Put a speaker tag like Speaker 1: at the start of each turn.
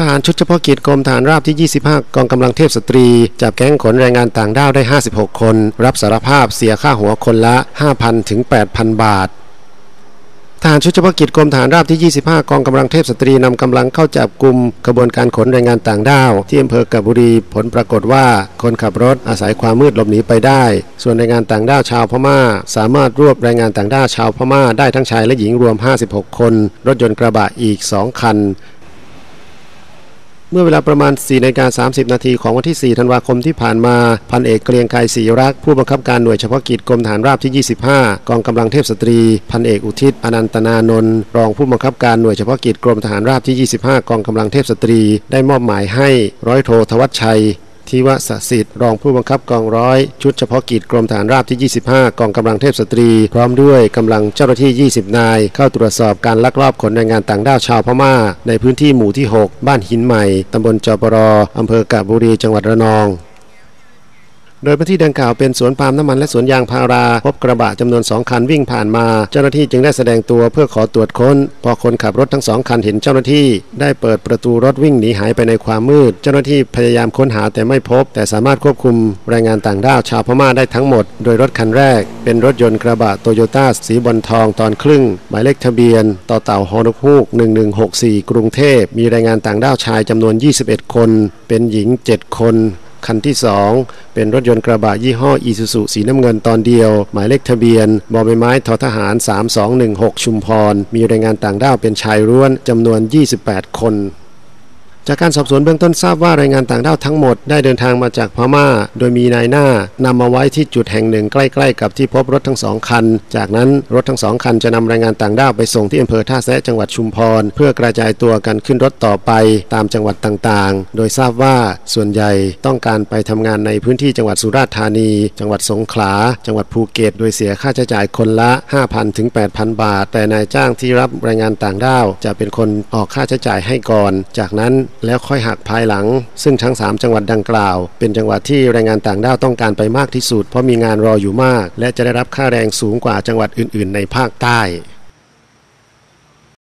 Speaker 1: ทหารชุดเฉพาะกิจกรมทหารราบที่ 25 กองกำลังเทพสตรี จับแก๊งขนแรงงานต่างด้าวได้ 56 คน รับสารภาพเสียค่าหัวคนละ 5,000 ถึง 8,000 บาททหารชุดเฉพาะกิจกรมทหารราบที่ 25 กองกำลังเทพสตรีนำกำลังเข้าจับกลุ่มขบวนการขนแรงงานต่างด้าว ที่อำเภอกาบบุรีผลปรากฏว่า คนขับรถอาศัยความมืดหลบหนีไปได้ ส่วนแรงงานต่างด้าวชาวพม่า สามารถรวบแรงงานต่างด้าวชาวพม่าได้ทั้งชายและหญิงรวม 56 คน รถยนต์กระบะอีก 2 คัน เมื่อเวลาประมาณ4นาฬิกา30 นาทีของวันที่ 4 ธันวาคมที่ผ่านมา พันเอกเกรียงไกรศรีรัก ผู้บังคับการหน่วยเฉพาะกิจกรมฐานราบที่ 25 กองกำลังเทพสตรี พันเอกอุทิศอนันตนานนท์รองผู้บังคับการหน่วยเฉพาะกิจกรมทหารราบที่ 25 กองกำลังเทพสตรี ได้มอบหมายให้ร้อยโทธวัชชัย ทิวสสิทธิ์รองผู้บังคับกองร้อย ชุดเฉพาะกิจกรมฐานราบที่ 25 กองกำลังเทพสตรี พร้อมด้วยกำลังเจ้าหน้าที่ 20 นาย เข้าตรวจสอบการลักลอบขนแรงงานต่างด้าวชาวพม่า ในพื้นที่หมู่ที่ 6 บ้านหินใหม่ตำบลจอปรออำเภอกาบบุรีจังหวัดระนอง โดยพื้นที่ดังกล่าวเป็นสวนปาล์มน้ำมันและสวนยางพารา พบกระบะจำนวน2คันวิ่งผ่านมา เจ้าหน้าที่จึงได้แสดงตัวเพื่อขอตรวจค้น พอคนขับรถทั้งสองคันเห็นเจ้าหน้าที่ ได้เปิดประตูรถวิ่งหนีหายไปในความมืด เจ้าหน้าที่พยายามค้นหาแต่ไม่พบ แต่สามารถควบคุมแรงงานต่างด้าวชาวพม่าได้ทั้งหมด โดยรถคันแรก เป็นรถยนต์กระบะโตโยต้าสีบอลทองตอนครึ่ง หมายเลขทะเบียนต่อเต่าฮอนกฮูก1164 กรุงเทพมีแรงงานต่างด้าวชายจำนวน 21 คน เป็นหญิง 7 คน คันที่ 2 เป็นรถยนต์กระบะยี่ห้ออีซูซูสีน้ำเงินตอนเดียว หมายเลขทะเบียนบอใบไม้ททหาร 3216 ชุมพร มีแรงงานต่างด้าวเป็นชายร้วนจำนวน 28 คน จากการสอบสวนเบื้องต้นทราบว่าแรงงานต่างด้าวทั้งหมดได้เดินทางมาจากพม่า โดยมีนายหน้านำมาไว้ที่จุดแห่งหนึ่งใกล้ ๆ กับที่พบรถทั้งสองคัน จากนั้นรถทั้งสองคันจะนำแรงงานต่างด้าวไปส่งที่อำเภอท่าแซะจังหวัดชุมพร เพื่อกระจายตัวกันขึ้นรถต่อไปตามจังหวัดต่างๆ โดยทราบว่าส่วนใหญ่ต้องการไปทำงานในพื้นที่จังหวัดสุราษฎร์ธานี จังหวัดสงขลา จังหวัดภูเก็ต โดยเสียค่าใช้จ่ายคนละ 5,000ถึง8,000 บาท แต่นายจ้างที่รับแรงงานต่างด้าวจะเป็นคนออกค่าใช้จ่ายให้ก่อน จากนั้นแล้วค่อยหักภายหลัง ซึ่งทั้ง 3 จังหวัดดังกล่าว เป็นจังหวัดที่แรงงานต่างด้าวต้องการไปมากที่สุด เพราะมีงานรออยู่มาก และจะได้รับค่าแรงสูงกว่าจังหวัดอื่น ๆ ในภาคใต้